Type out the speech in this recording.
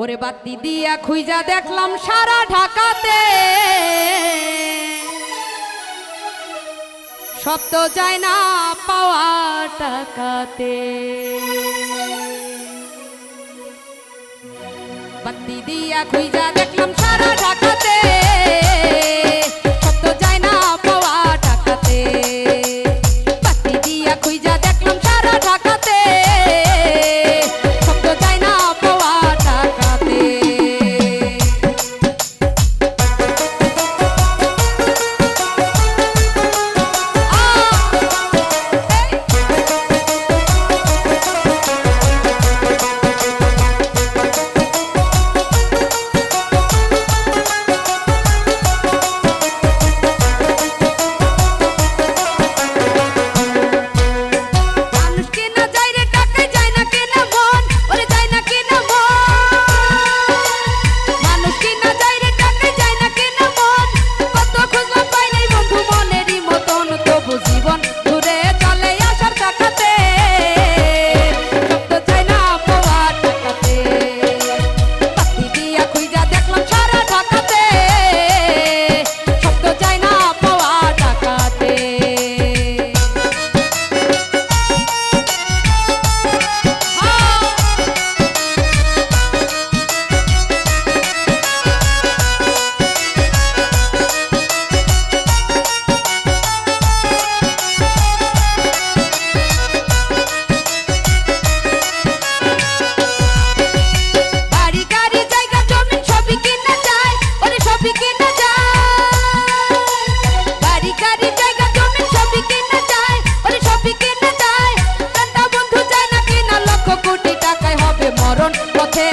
ওরে বাতি দিয়া খুইজা দেখলাম সারা ঢাকাতে। সব তো যায় না পাওয়া টাকাতে। বাতি দিয়া খুইজা দেখলাম সারা মরণ পথে